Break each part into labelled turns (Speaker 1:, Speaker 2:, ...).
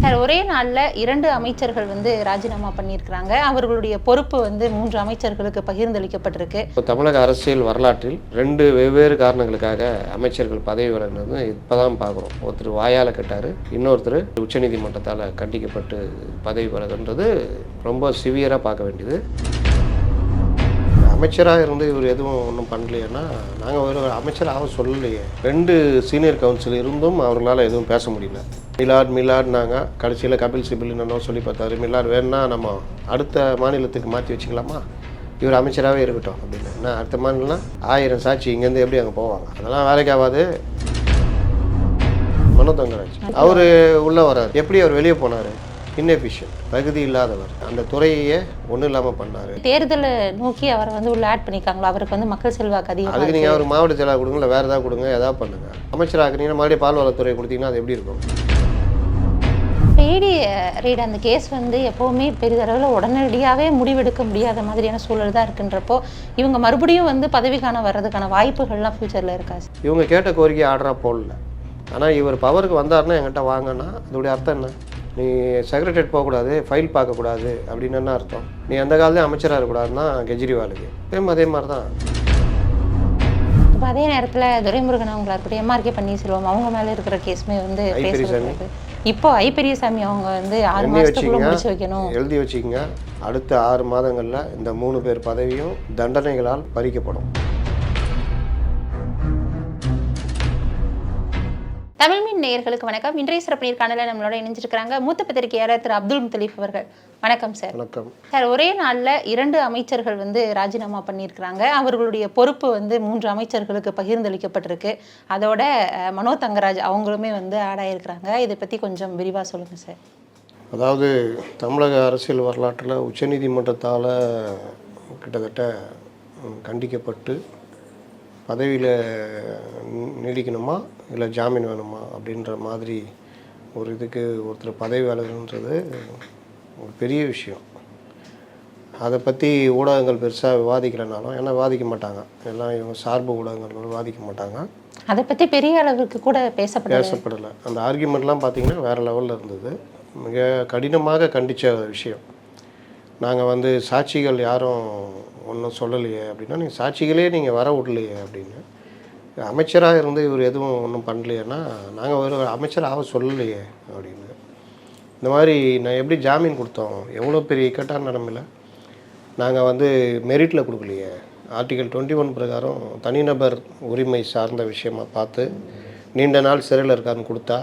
Speaker 1: Sir ஒரே நாளில் இரண்டு அமைச்சர்கள் வந்து ராஜினாமா பண்ணியிருக்கிறாங்க. அவர்களுடைய பொறுப்பு வந்து மூன்று அமைச்சர்களுக்கு பகிர்ந்தளிக்கப்பட்டிருக்கு.
Speaker 2: இப்போ தமிழக அரசியல் வரலாற்றில் ரெண்டு வெவ்வேறு காரணங்களுக்காக அமைச்சர்கள் பதவி விலகினது இப்போ தான் பார்க்குறோம். ஒருத்தர் வாயால் கேட்டார் இன்னொருத்தர் உச்சநீதிமன்றத்தால் கண்டிக்கப்பட்டு பதவி விலகுன்றது ரொம்ப சிவியராக பார்க்க வேண்டியது. அமைச்சராக இருந்து இவர் எதுவும் ஒன்றும் பண்ணலையேன்னா நாங்கள் ஒரு அமைச்சராக சொல்லலையே. ரெண்டு சீனியர் கவுன்சில் இருந்தும் அவர்களால் எதுவும் பேச முடியல. மிலாட் மிலாட்னாங்க கடைசியில் கபில் சிபில் என்னென்னோ சொல்லி பார்த்தாரு. மிலாட் வேணும்னா நம்ம அடுத்த மாநிலத்துக்கு மாற்றி வச்சுக்கலாமா? இவர் அமைச்சராகவே இருக்கட்டும் அப்படின்னு. என்ன அடுத்த மாநிலம்னா ஆயிரம் சாட்சி இங்கேருந்து எப்படி அங்கே போவாங்க? அதெல்லாம் வேலைக்கு ஆகாது. மனோ தங்கராஜ். அவர் உள்ளே வரார். எப்படி அவர் வெளியே போனார்? inefficient தகுதி இல்லாதவர். அந்த துறையே ஒன்றும் இல்லாமல் பண்ணார்.
Speaker 1: தேர்தலை நோக்கி அவரை வந்து உள்ள ஆட் பண்ணியிருக்காங்களா அவருக்கு வந்து மக்கள் செல்வாக்கு அதிகமாக
Speaker 2: அதுக்கு நீங்கள் அவருக்கு மாவட்ட செயலாளர் கொடுங்க இல்லை வேறு ஏதாவது கொடுங்க ஏதாவது பண்ணுங்க. அமைச்சராக்குனீங்கன்னா மறுபடியும் பால்வளத்துறை கொடுத்தீங்கன்னா அது எப்படி இருக்கும்?
Speaker 1: ஏடி ரீட் அந்த கேஸ் வந்து எப்போவுமே பெரிதளவில் உடனடியாகவே முடிவெடுக்க முடியாத மாதிரியான சூழல் தான் இருக்குன்றப்போ இவங்க மறுபடியும் வந்து பதவிக்கான வர்றதுக்கான வாய்ப்புகள்லாம் ஃப்யூச்சரில் இருக்கா
Speaker 2: இவங்க கேட்ட கோரிக்கை ஆர்டராக போடல. ஆனால் இவர் பவருக்கு வந்தாருன்னா என்கிட்ட வாங்கன்னா அதோடைய அர்த்தம் என்ன? நீ செக்ரட்டரியேட் போகக்கூடாது ஃபைல் பார்க்கக்கூடாது அப்படின்னு என்ன அர்த்தம்? நீ எந்த காலத்தையும் அமைச்சராக இருக்கக்கூடாதுன்னா கெஜ்ரிவாலுக்கு. சேம் அதே மாதிரி தான்
Speaker 1: இப்போ அதே நேரத்தில் துரைமுருகன் அவங்களா இருக்கட்டும் எம்ஆர்கே பன்னீர்செல்வம் அவங்க மேலே இருக்கிற கேஸுமே வந்து இப்போ ஐ பெரியசாமி அவங்க வந்து ஆறு மாதத்துக்குள்ள. முடிச்சு வைக்கணும்
Speaker 2: எழுதி வச்சுக்கங்க அடுத்த ஆறு மாதங்களில் இந்த மூணு பேர் பதவியும் தண்டனைகளால் பறிக்கப்படும்
Speaker 1: தமிழ் மீன் நேயர்களுக்கு வணக்கம். இன்றைய சிறப்பு நேர்காணலில் நம்மளோட இணைஞ்சிருக்கிறாங்க மூத்த பத்திரிகையாளர் திரு அப்துல் முத்தலீஃப் அவர்கள். வணக்கம் சார்.
Speaker 2: வணக்கம்.
Speaker 1: சார் ஒரே நாளில் இரண்டு அமைச்சர்கள் வந்து ராஜினாமா பண்ணியிருக்கிறாங்க. அவர்களுடைய பொறுப்பு வந்து மூன்று அமைச்சர்களுக்கு பகிர்ந்தளிக்கப்பட்டிருக்கு. அதோட மனோ தங்கராஜ் அவங்களுமே வந்து ஆட் ஆயிருக்கிறாங்க இதை பற்றி கொஞ்சம் விரிவாக சொல்லுங்கள் சார்.
Speaker 2: அதாவது தமிழக அரசியல் வரலாற்றில் உச்சநீதிமன்றத்தால் கிட்டத்தட்ட கண்டிக்கப்பட்டு பதவியில் நீடிக்கணுமா? இல்லை ஜாமீன் வேணுமா? அப்படின்ற மாதிரி ஒரு இதுக்கு ஒருத்தர் பதவி விலகணுன்றது ஒரு பெரிய விஷயம். அதை பற்றி ஊடகங்கள் பெருசாக விவாதிக்கலைனாலும் ஏன்னா விவாதிக்க மாட்டாங்க. எல்லாம் இவங்க சார்பு ஊடகங்கள் விவாதிக்க மாட்டாங்க.
Speaker 1: அதை பற்றி பெரிய அளவுக்கு கூட பேசப்படல.
Speaker 2: பேசப்படலை. அந்த ஆர்கியூமெண்ட்லாம் பார்த்தீங்கன்னா வேறு லெவலில் இருந்தது. மிக கடினமாக கண்டித்த விஷயம். நாங்கள் வந்து சாட்சிகள் யாரும் ஒன்றும் சொல்லலையே அப்படின்னா நீங்கள் சாட்சிகளே நீங்கள் வர விடலையே அப்படின்னு. அமைச்சராக இருந்து இவர் எதுவும் ஒன்றும் பண்ணலையேன்னா நாங்கள் ஒரு அமைச்சராக சொல்லலையே அப்படின்னு. இந்த மாதிரி நான் எப்படி ஜாமீன் கொடுத்தோம்? எவ்வளோ பெரிய இக்கட்டான நிலமையில்? நாங்கள் வந்து மெரிட்டில் கொடுக்கலையே. ஆர்டிகல் டுவெண்ட்டி ஒன் பிரகாரம் தனிநபர் உரிமை சார்ந்த விஷயமா பார்த்து நீண்ட நாள் சிறையில் இருக்கான்னு கொடுத்தா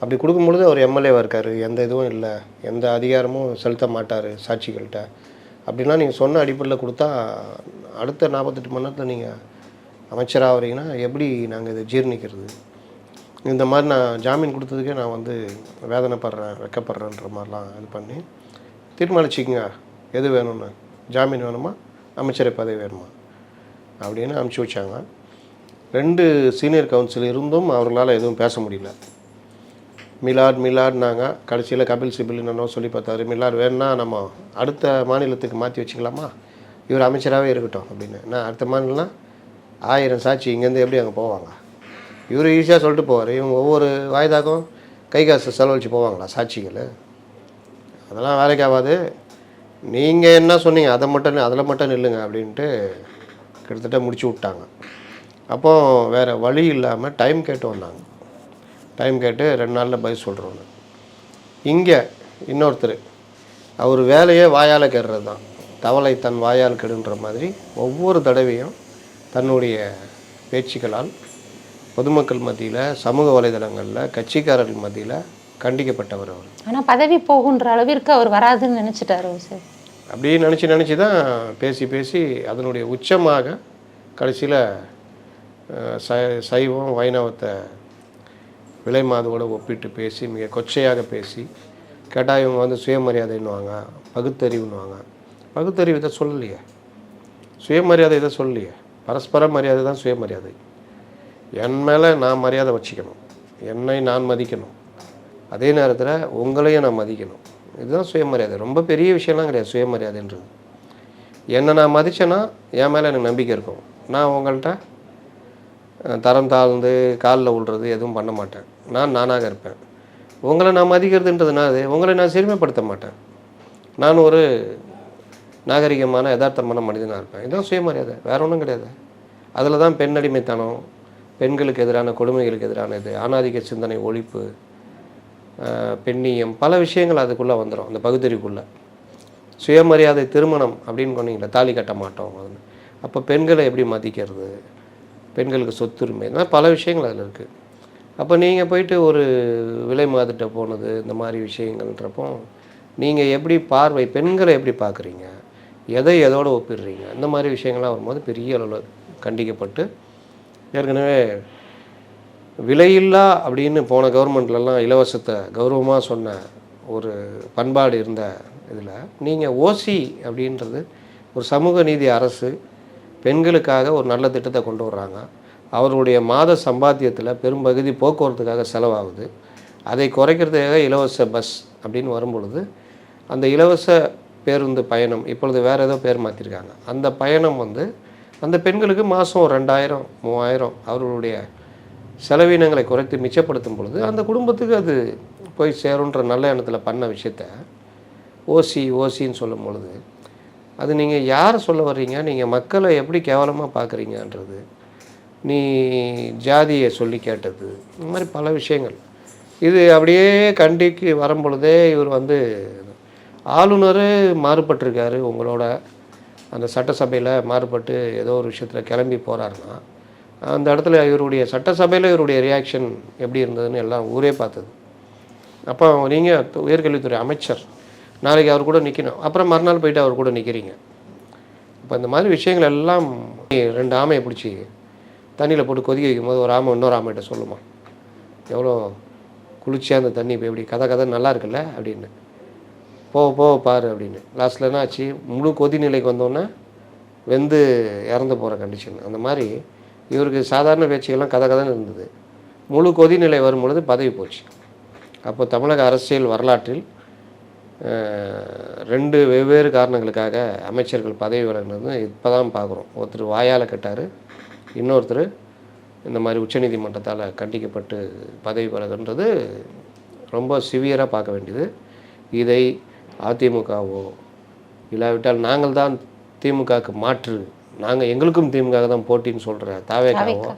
Speaker 2: அப்படி கொடுக்கும்பொழுது அவர் எம்எல்ஏவாக இருக்கார். எந்த இதுவும் இல்லை. எந்த அதிகாரமும் செலுத்த மாட்டார் சாட்சிகள்கிட்ட. அப்படின்னா நீங்கள் சொன்ன அடிப்படையில் கொடுத்தா அடுத்த நாற்பத்தெட்டு மணி நேரத்தில் நீங்கள் அமைச்சராக வரீங்கன்னா எப்படி நாங்கள் இதை ஜீர்ணிக்கிறது? இந்த மாதிரி நான் ஜாமீன் கொடுத்ததுக்கே நான் வந்து வேதனைப்படுறேன் வெக்கப்படுறேன்ற மாதிரிலாம் இது பண்ணி தீர்மானிச்சிக்கங்க. எது வேணும்னு? ஜாமீன் வேணுமா? அமைச்சரை பதவி வேணுமா? அப்படின்னு அனுப்பிச்சி வச்சாங்க. ரெண்டு சீனியர் கவுன்சில் இருந்தும் அவர்களால் எதுவும் பேச முடியல. மிலாட் மிலாட்னாங்க. கடைசியில் கபில் சிபில் என்னென்னோ சொல்லி பார்த்தாரு. மிலாட் வேணும்னா நம்ம அடுத்த மாநிலத்துக்கு மாற்றி வச்சுக்கலாமா? இவர் அமைச்சராகவே இருக்கட்டும் அப்படின்னு. நான் அடுத்த மாநிலம்னா ஆயிரம் சாட்சி இங்கேருந்து எப்படி அங்கே போவாங்க? இவர் ஈஸியாக சொல்லிட்டு போவார். இவங்க ஒவ்வொரு வாய்தாக்கும் கை காசு செலவழிச்சு போவாங்களா சாட்சிகள்? அதெல்லாம் வேலைக்கு ஆகாது. நீங்கள் என்ன சொன்னீங்க? அதை மட்டும் அதில் மட்டும் நில்லுங்க அப்படின்ட்டு கிட்டத்தட்ட முடிச்சு விட்டாங்க. அப்போ வேறு வழி இல்லாமல் டைம் கேட்டு வந்தாங்க. டைம் கேட்டு ரெண்டு நாளில் பதில் சொல்கிறோன்னு இங்கே இன்னொருத்தர் அவர் வேலையே வாயால் கெடுறது தான் தவளை தன் வாயால் கெடுன்ற மாதிரி ஒவ்வொரு தடவையும் தன்னுடைய பேச்சுக்களால் பொதுமக்கள் மத்தியில் சமூக வலைதளங்களில் கட்சிக்காரர்கள் மத்தியில் கண்டிக்கப்பட்டவர் அவர்.
Speaker 1: ஆனால் பதவி போகுன்ற அளவிற்கு அவர் வராதுன்னு நினச்சிட்டாரு சார்?
Speaker 2: அப்படியே நினச்சி நினச்சி தான் பேசி பேசி அதனுடைய உச்சமாக கடைசியில் ச சைவம் வைணவத்தை விலை மாதோடு ஒப்பிட்டு பேசி மிக கொச்சையாக பேசி கேட்டால் இவங்க வந்து சுயமரியாதைன்னுவாங்க பகுத்தறிவுன்னுவாங்க. பகுத்தறிவு இதை சொல்லலையே. சுயமரியாதை இதை சொல்லலையே. பரஸ்பர மரியாதை தான் சுயமரியாதை. என் மேலே நான் மரியாதை வச்சுக்கணும். என்னை நான் மதிக்கணும். அதே நேரத்தில் உங்களையும் நான் மதிக்கணும். இதுதான் சுயமரியாதை. ரொம்ப பெரிய விஷயம்லாம் கிடையாது சுயமரியாதைன்றது. என்னை நான் மதித்தேன்னா என் மேலே எனக்கு நம்பிக்கை இருக்கும். நான் உங்கள்கிட்ட தரம் தாழ்ந்து காலில் விழுறது எதுவும் பண்ண மாட்டேன். நான் நானாக இருப்பேன். உங்களை நான் மதிக்கிறதுன்றதுனால உங்களை நான் சிறுமைப்படுத்த மாட்டேன். நான் ஒரு நாகரிகமான யதார்த்தமான மனிதனாக இருப்பேன். இதான் சுயமரியாதை வேற ஒன்றும் கிடையாது. அதில் தான் பெண்ணடிமைத்தனம் பெண்களுக்கு எதிரான கொடுமைகளுக்கு எதிரான இது ஆணாதிக்க சிந்தனை ஒழிப்பு பெண்ணியம் பல விஷயங்கள் அதுக்குள்ளே வந்துடும் அந்த பகுத்தறிவுக்குள்ளே. சுயமரியாதை திருமணம் அப்படின்னு சொன்னீங்களே தாலி கட்ட மாட்டோம் அதுன்னு அப்போ பெண்களை எப்படி மதிக்கிறது? பெண்களுக்கு சொத்துரிமை இதெல்லாம் பல விஷயங்கள் அதில் இருக்குது அப்போ நீங்கள் போயிட்டு ஒரு விலை மாதிட்ட போனது இந்த மாதிரி விஷயங்கள்ன்றப்போ நீங்கள் எப்படி பார்வை பெண்களை எப்படி பார்க்குறீங்க? எதை எதோடு ஒப்பிடுறீங்க? இந்த மாதிரி விஷயங்கள்லாம் வரும்போது பெரிய அளவில் கண்டிக்கப்பட்டு ஏற்கனவே விலையில்லா அப்படின்னு போன கவர்மெண்ட்லலாம் இலவசத்தை கௌரவமாக சொன்ன ஒரு பண்பாடு இருந்த இதில் நீங்கள் ஓசி அப்படின்றது ஒரு சமூக நீதி அரசு பெண்களுக்காக ஒரு நல்ல திட்டத்தை கொண்டு வர்றாங்க. அவருடைய மாத சம்பாத்தியத்தில் பெரும்பகுதி போக்குவரத்துக்காக செலவாகுது. அதை குறைக்கிறதுக்காக இலவச பஸ் அப்படின்னு வரும்பொழுது அந்த இலவச பேருந்து பயணம் இப்பொழுது வேறு ஏதோ பேர் மாற்றிருக்காங்க அந்த பயணம் வந்து அந்த பெண்களுக்கு மாதம் ரெண்டாயிரம் மூவாயிரம் அவர்களுடைய செலவினங்களை குறைத்து மிச்சப்படுத்தும் பொழுது அந்த குடும்பத்துக்கு அது போய் சேருன்ற நல்ல எண்ணத்தில் பண்ண விஷயத்த ஓசி ஓசின்னு சொல்லும் பொழுது அது நீங்கள் யாரை சொல்ல வர்றீங்க? நீங்கள் மக்களை எப்படி கேவலமாக பார்க்குறீங்கன்றது நீ ஜாதியை சொல்லி கேட்டது. இந்த மாதிரி பல விஷயங்கள். இது அப்படியே கண்டிக்கு வரும் பொழுதே இவர் வந்து ஆளுநர் மாறுபட்டிருக்காரு. உங்களோட அந்த சட்டசபையில் மாறுபட்டு ஏதோ ஒரு விஷயத்தில் கிளம்பி போகிறாருன்னா அந்த இடத்துல இவருடைய சட்டசபையில் இவருடைய ரியாக்ஷன் எப்படி இருந்ததுன்னு எல்லாம் ஊரே பார்த்தது. அப்போ நீங்கள் உயர்கல்வித்துறை அமைச்சர் நாளைக்கு அவர் கூட நிற்கணும் அப்புறம் மறுநாள் போயிட்டு அவர் கூட நிற்கிறீங்க இப்போ இந்த மாதிரி விஷயங்கள் எல்லாம் ரெண்டு ஆமையை பிடிச்சி தண்ணியில் போட்டு கொதிக்க வைக்கும்போது ஒரு ஆமை இன்னொரு ஆமைகிட்ட சொல்லுமா. எவ்வளோ குளிர்ச்சியாக அந்த தண்ணி இப்போ எப்படி கதை கதை நல்லா இருக்குல்ல அப்படின்னு. போக போக பாரு அப்படின்னு. லாஸ்ட்டில் என்ன ஆச்சு? முழு கொதிநிலைக்கு வந்தோன்னே வெந்து இறந்து போகிற கண்டிஷன் அந்த மாதிரி இவருக்கு சாதாரண பேச்சுக்கெல்லாம் கதை கதைன்னு இருந்தது. முழு கொதிநிலை வரும் பொழுது பதவி போச்சு. அப்போ தமிழக அரசியல் வரலாற்றில் ரெண்டு வெவ்வேறு காரணங்களுக்காக அமைச்சர்கள் பதவி விலகினது இப்போ தான் பார்க்குறோம் ஒருத்தர் வாயால் கட்டார் இன்னொருத்தர் இந்த மாதிரி உச்சநீதிமன்றத்தால் கண்டிக்கப்பட்டு பதவி விலகுன்றது ரொம்ப சிவியராக பார்க்க வேண்டியது. இதை அதிமுகவோ இல்லாவிட்டால் நாங்கள் தான் திமுகவுக்கு மாற்று நாங்கள் எங்களுக்கும் திமுக தான் போட்டின்னு சொல்கிற தாவேக்காவோ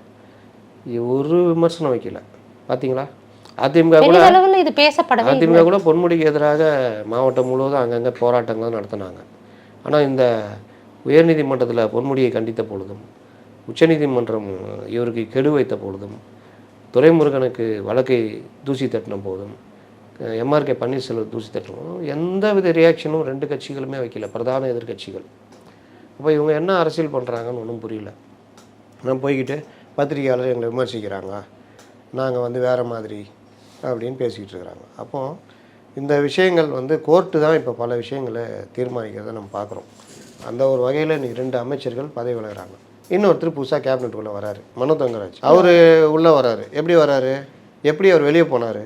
Speaker 2: ஒரு விமர்சனம் வைக்கல. பார்த்தீங்களா? அதிமுக கூட. அதிமுக கூட பொன்முடிக்கு எதிராக மாவட்டம் முழுவதும் அங்கங்கே போராட்டங்கள் நடத்தினாங்க. ஆனால் இந்த உயர்நீதிமன்றத்தில் பொன்முடியை கண்டித்த பொழுதும் உச்சநீதிமன்றம் இவருக்கு கெடு வைத்த பொழுதும் துரைமுருகனுக்கு வழக்கை தூசி தட்டின போதும் எம்ஆர்கே பன்னீர்செல்வம் தூசி தட்டின போதும் எந்த வித ரியாக்ஷனும் ரெண்டு கட்சிகளுமே வைக்கல பிரதான எதிர்க்கட்சிகள். அப்போ இவங்க என்ன அரசியல் பண்ணுறாங்கன்னு ஒன்றும் புரியல. நான் போய்கிட்டு பத்திரிகையாளர் எங்களை விமர்சிக்கிறாங்க நாங்கள் வந்து வேறு மாதிரி அப்படின்னு பேசிக்கிட்டு இருக்கிறாங்க. அப்போ இந்த விஷயங்கள் வந்து கோர்ட்டு தான் இப்போ பல விஷயங்களை தீர்மானிக்கிறத நம்ம பார்க்குறோம். அந்த ஒரு வகையில் இன்னைக்கு ரெண்டு அமைச்சர்கள் பதவி விலகிறாங்க. இன்னொருத்தர் புதுசாக கேபினெட்டுக்குள்ளே வராரு. மனோ தங்கராஜ். அவர் உள்ளே வராரு. எப்படி வராரு? எப்படி அவர் வெளியே போனார்?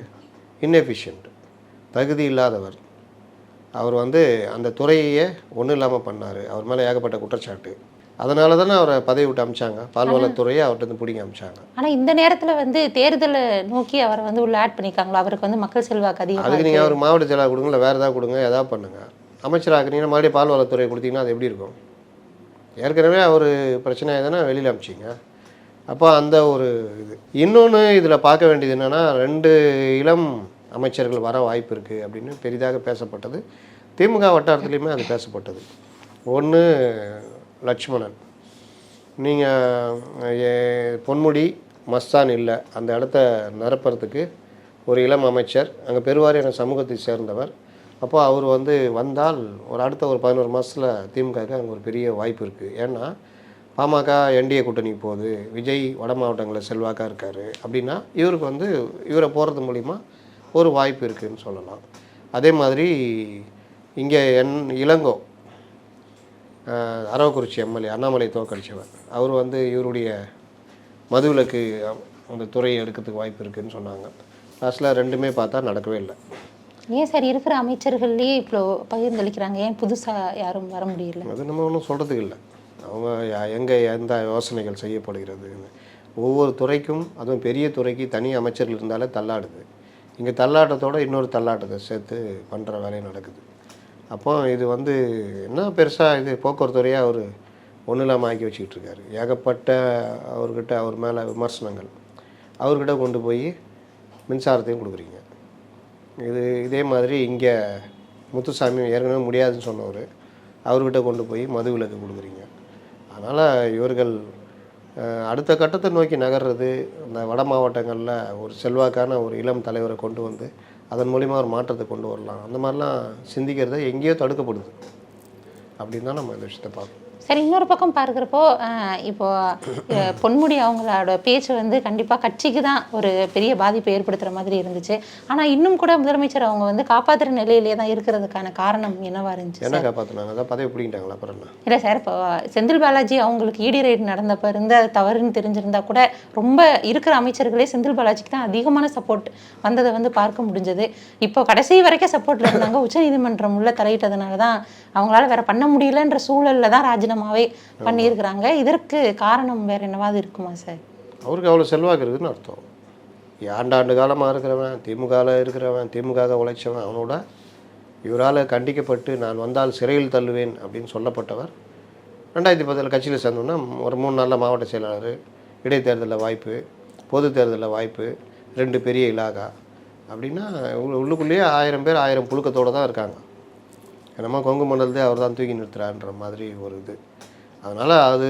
Speaker 2: inefficient. தகுதி இல்லாதவர். அவர் வந்து அந்த துறையையே ஒன்றும் இல்லாமல் பண்ணார். அவர் மேலே ஏகப்பட்ட குற்றச்சாட்டு. அதனால தானே அவரை பதவி விட்டு அமிச்சாங்க. பால்வளத்துறையை அவர்கிட்ட இருந்து பிடிங்க அமிச்சாங்க.
Speaker 1: ஆனா இந்த நேரத்துல வந்து தேர்தலை நோக்கி அவரை வந்து உள்ள ஆட் பண்ணிருக்காங்களா அவருக்கு வந்து மக்கள் செல்வாக்கு அதிகமா
Speaker 2: அதுக்கு நீங்கள் அவர் மாவட்ட செயலாளர் கொடுங்க இல்லை வேறு ஏதாவது கொடுங்க எதாவது பண்ணுங்கள் அமைச்சராக்குனீங்கன்னா மறுபடியும் பால்வளத்துறை கொடுத்தீங்கன்னா அது எப்படி இருக்கும்? ஏற்கனவே அவர் பிரச்சனை தானே வெளியில் அமிச்சிங்க. அப்போ அந்த ஒரு இது. இன்னொன்று இதில் பார்க்க வேண்டியது என்னென்னா ரெண்டு இளம் அமைச்சர்கள் வர வாய்ப்பு இருக்குது அப்படின்னு பெரிதாக பேசப்பட்டது. திமுக வட்டாரத்துலேயுமே அது பேசப்பட்டது. ஒன்று லட்சுமணன். நீங்கள் பொன்முடி மஸ்தான் இல்லை. அந்த இடத்த நிரப்புறதுக்கு ஒரு இளம் அமைச்சர் அங்கே பெருவாரியான சமூகத்தை சேர்ந்தவர். அப்போ அவர் வந்து வந்தால் ஒரு அடுத்த ஒரு பதினோரு மாதத்தில் திமுகவுக்கு அங்கே ஒரு பெரிய வாய்ப்பு இருக்குது ஏன்னா பாமக என்டிஏ கூட்டணிக்கு போகுது. விஜய் வட மாவட்டங்களில் செல்வாக்காக இருக்கார். அப்படின்னா இவருக்கு வந்து இவரை போகிறது மூலிமா ஒரு வாய்ப்பு இருக்குதுன்னு சொல்லலாம். அதே மாதிரி இங்கே என் இளங்கோ அரவக்குறிச்சி எம்எல்ஏ அண்ணாமலை தோக்கடிச்சவர். அவர் வந்து இவருடைய மதுவிலக்கு அந்த துறையை எடுக்கிறதுக்கு வாய்ப்பு இருக்குதுன்னு சொன்னாங்க. லாஸ்ட்டில் ரெண்டுமே பார்த்தா நடக்கவே இல்லை.
Speaker 1: ஏன் சார் இருக்கிற அமைச்சர்கள்லேயே இவ்வளோ பகிர்ந்தளிக்கிறாங்க? ஏன் புதுசாக யாரும் வர முடியல?
Speaker 2: அது நம்ம ஒன்றும் சொல்கிறதுக்கு இல்லை. அவங்க எங்கே எந்த யோசனைகள் செய்யப்படுகிறது ஒவ்வொரு துறைக்கும் அதுவும் பெரிய துறைக்கு தனி அமைச்சர்கள் இருந்தாலே தள்ளாடுது. இங்கே தள்ளாட்டத்தோட இன்னொரு தள்ளாட்டத்தை சேர்த்து பண்ணுற வேலையும் நடக்குது. அப்போ இது வந்து என்ன பெருசாக இது போக்குவரத்துறையாக அவர் ஒன்றும் இல்லாமல் ஆக்கி வச்சுக்கிட்டு இருக்காரு. ஏகப்பட்ட அவர்கிட்ட அவர் மேலே விமர்சனங்கள். அவர்கிட்ட கொண்டு போய் மின்சாரத்தையும் கொடுக்குறீங்க. இது இதே மாதிரி இங்கே முத்துசாமி ஏற்கனவே முடியாதுன்னு சொன்னவர். அவர்கிட்ட கொண்டு போய் மது விலக்கு கொடுக்குறீங்க. அதனால் இவர்கள் அடுத்த கட்டத்தை நோக்கி நகர்றது இந்த வட மாவட்டங்களில் ஒரு செல்வாக்கான ஒரு இளம் தலைவரை கொண்டு வந்து அதன் மூலிமா ஒரு மாற்றத்தை கொண்டு வரலாம். அந்த மாதிரிலாம் சிந்திக்கிறத எங்கேயோ தடுக்கப்படுது. அப்படின்னு தான் நம்ம இந்த விஷயத்தை பார்க்கணும்.
Speaker 1: சரி இன்னொரு பக்கம் பார்க்குறப்போ இப்போ பொன்முடி அவங்களோட பேச்சு வந்து கண்டிப்பாக கட்சிக்கு தான் ஒரு பெரிய பாதிப்பை ஏற்படுத்துகிற மாதிரி இருந்துச்சு. ஆனால் இன்னும் கூட முதலமைச்சர் அவங்க வந்து காப்பாற்றுற நிலையிலே தான் இருக்கிறதுக்கான காரணம் என்னவா இருந்துச்சு
Speaker 2: என்ன காப்பாற்றினாங்க அதான் பதவி பிடிக்கிட்டாங்களா அப்புறம்
Speaker 1: இல்லை சார் இப்போ செந்தில் பாலாஜி அவங்களுக்கு ஈடி ரைட் நடந்தப்ப இருந்த தவறுன்னு தெரிஞ்சிருந்தா கூட ரொம்ப இருக்கிற அமைச்சர்களே செந்தில் பாலாஜிக்கு தான் அதிகமான சப்போர்ட் வந்ததை வந்து பார்க்க முடிஞ்சது. இப்போ கடைசி வரைக்கும் சப்போர்ட்ல இருந்தாங்க. உச்சநீதிமன்றம் உள்ள தலையிட்டதுனால தான் அவங்களால வேற பண்ண முடியலன்ற சூழல்ல தான் ராஜினாமாவே பண்ணியிருக்கிறாங்க. இதற்கு காரணம் வேற என்னவாது இருக்குமா சார்?
Speaker 2: அவருக்கு அவ்வளோ செல்வாக்கு இருக்குதுன்னு அர்த்தம் ஆண்டாண்டு காலமாக இருக்கிறவன் திமுகவில் இருக்கிறவன் திமுக உழைச்சவன் அவனோட இவரால் கண்டிக்கப்பட்டு நான் வந்தால் சிறையில் தள்ளுவேன் அப்படின்னு சொல்லப்பட்டவர். ரெண்டாயிரத்தி பத்தில் கட்சியில் சேர்ந்தோன்னா ஒரு மூணு நாளில் மாவட்ட செயலாளர் இடைத்தேர்தலில் வாய்ப்பு பொது தேர்தலில் வாய்ப்பு ரெண்டு பெரிய இலாகா அப்படின்னா உள்ள- உள்ளுக்குள்ளேயே ஆயிரம் பேர் ஆயிரம் புழுக்கத்தோடு தான் இருக்காங்க. என்னமா கொங்கு மண்டலத்தை அவர் தான் தூக்கி நிறுத்துறான்ற மாதிரி ஒரு இது. அதனால் அது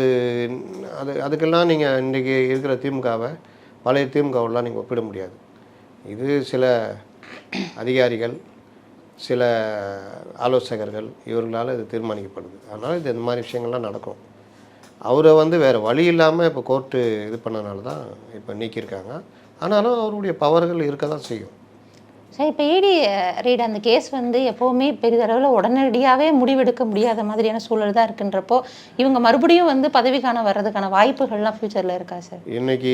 Speaker 2: அது அதுக்கெல்லாம் நீங்கள் இன்றைக்கி இருக்கிற திமுகவை பழைய திமுகவெல்லாம் நீங்கள் ஒப்பிட முடியாது. இது சில அதிகாரிகள் சில ஆலோசகர்கள் இவர்களால் இது தீர்மானிக்கப்படுது. அதனால் இது இந்த மாதிரி விஷயங்கள்லாம் நடக்கும். அவரை வந்து வேறு வழி இல்லாமல் இப்போ கோர்ட்டு இது பண்ணனால தான் இப்போ நீக்கியிருக்காங்க. ஆனாலும் அவருடைய பவர்கள் இருக்க தான் செய்யும்.
Speaker 1: சார் இப்போ இடி ரீட் அந்த கேஸ் வந்து எப்போவுமே பெரிதளவில் உடனடியாகவே முடிவெடுக்க முடியாத மாதிரியான சூழல் தான் இருக்குன்றப்போ இவங்க மறுபடியும் வந்து பதவிக்கான வர்றதுக்கான வாய்ப்புகள்லாம் ஃப்யூச்சரில் இருக்கா சார்
Speaker 2: இன்னைக்கு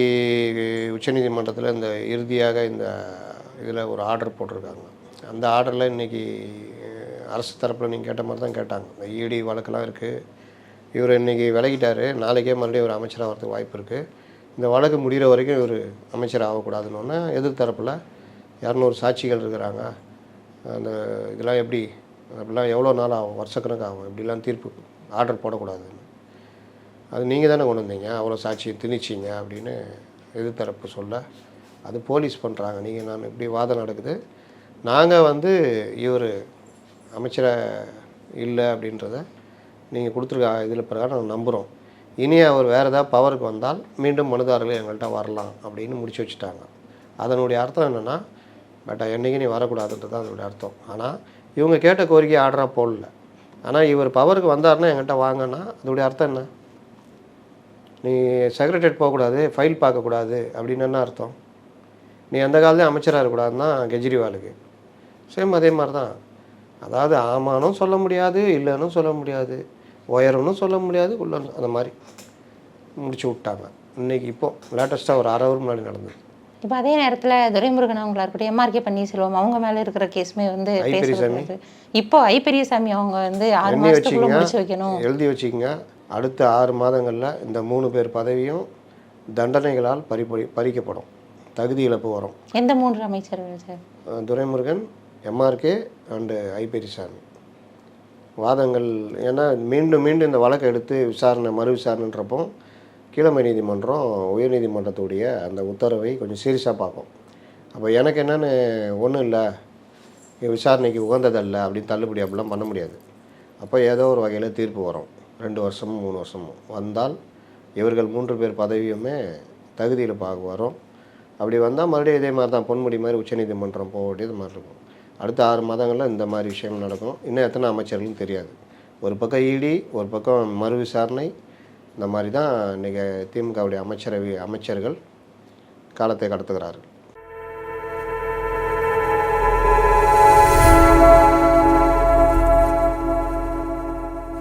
Speaker 2: உச்சநீதிமன்றத்தில் இந்த இறுதியாக இந்த இதில் ஒரு ஆர்டர் போட்டிருக்காங்க. அந்த ஆர்டரில் இன்னைக்கு அரசு தரப்பில் நீங்கள் கேட்ட மாதிரி தான் கேட்டாங்க. இந்த இடி வழக்கெல்லாம் இருக்குது இவர் இன்னைக்கு விலகிட்டாரு. நாளைக்கே மறுபடியும் ஒரு அமைச்சராக வரதுக்கு வாய்ப்பு இருக்குது இந்த வழக்கு முடிகிற வரைக்கும் இவர் அமைச்சர் ஆகக்கூடாதுன்னு எதிர் தரப்பில் இரநூறு சாட்சிகள் இருக்கிறாங்க. அந்த இதெல்லாம் எப்படி? அப்படிலாம் எவ்வளோ நாள் ஆகும்? வருஷக்கணக்கு ஆகும். இப்படிலாம் தீர்ப்பு ஆர்டர் போடக்கூடாதுன்னு அது நீங்கள் தானே கொண்டு வந்தீங்க? அவ்வளோ சாட்சியை திணிச்சிங்க அப்படின்னு எதிர்த்தரப்பு சொல்ல அது போலீஸ் பண்ணுறாங்க நீங்கள் நான் இப்படி வாதம் நடக்குது? நாங்கள் வந்து இவர் அமைச்சரை இல்லை அப்படின்றத நீங்கள் கொடுத்துருக்க இதில் பிரகாரம் நாங்கள் நம்புகிறோம் இனி அவர் வேறு ஏதாவது பவருக்கு வந்தால் மீண்டும் மனுதாரர்கள் எங்கள்கிட்ட வரலாம் அப்படின்னு முடிச்சு வச்சுட்டாங்க. அதனுடைய அர்த்தம் என்னென்னா பட் என்றைக்கு நீ வரக்கூடாதுன்றது தான் அதனுடைய அர்த்தம். ஆனால் இவங்க கேட்ட கோரிக்கை ஆர்டராக போடல. ஆனால் இவர் பவருக்கு வந்தாருன்னா என்கிட்ட வாங்கன்னா அதோடைய அர்த்தம் என்ன? நீ செக்ரட்டரியேட் போகக்கூடாது ஃபைல் பார்க்கக்கூடாது அப்படின்னு என்ன அர்த்தம்? நீ எந்த காலத்தையும் அமைச்சராக இருக்கக்கூடாதுன்னா கெஜ்ரிவாலுக்கு. சேம் அதே மாதிரி தான் அதாவது ஆமானும் சொல்ல முடியாது இல்லைன்னு சொல்ல முடியாது. உயரம்னு சொல்ல முடியாது உள்ள அந்த மாதிரி முடிச்சு விட்டாங்க. இன்னைக்கு இப்போ லேட்டஸ்ட்டாக ஒரு அரை ஹவர் முன்னாடி நடந்தது.
Speaker 1: இப்போ அதே நேரத்தில் துரைமுருகன் அவங்களா இருக்கட்டும் எம்ஆர்கே பன்னீர்செல்வம் அவங்க மேலே இருக்கிற கேஸுமே வந்து. பேசப்படுது இப்போ ஐ பெரியசாமி அவங்க வந்து ஆறு மாதத்துக்குள்ள முடிச்சு வைக்கணும்.
Speaker 2: எழுதி வச்சுக்கங்க. அடுத்த ஆறு மாதங்களில் இந்த மூணு பேர் பதவியும் தண்டனைகளால் பறிப்பொழி பறிக்கப்படும். தகுதி இழப்பு வரும்.
Speaker 1: எந்த மூன்று அமைச்சர்கள் sir?
Speaker 2: Duraimurugan MRK and I Periyasamy. வாதங்கள் ஏன்னா மீண்டும் மீண்டும் இந்த வழக்கை எடுத்து விசாரணை மறு விசாரணைன்றப்போ கீழமை நீதிமன்றம் உயர்நீதிமன்றத்துடைய அந்த உத்தரவை கொஞ்சம் சீரியஸாக பார்க்கும் அப்போ எனக்கு என்னென்னு ஒன்றும் இல்லை. விசாரணைக்கு உகந்ததல்ல அப்படின்னு தள்ளுபடி அப்படிலாம் பண்ண முடியாது. அப்போ ஏதோ ஒரு வகையில் தீர்ப்பு வரும். ரெண்டு வருஷமும் மூணு வருஷமும் வந்தால் இவர்கள் மூன்று பேர் பதவியுமே தகுதியில் பார்க்க வரும். அப்படி வந்தால் மறுபடியும் இதே மாதிரி தான் பொன்முடி மாதிரி உச்சநீதிமன்றம் போக வேண்டியது மாதிரி இருக்கும். அடுத்த ஆறு மாதங்களில் இந்த மாதிரி விஷயங்கள் நடக்கும். இன்னும் எத்தனை அமைச்சர்களும் தெரியாது. ஒரு பக்கம் இடி ஒரு பக்கம் மறு விசாரணை இந்த மாதிரி தான் இன்றைக்கி திமுகவுடைய அமைச்சரவை அமைச்சர்கள் காலத்தை கடத்துகிறார்கள்.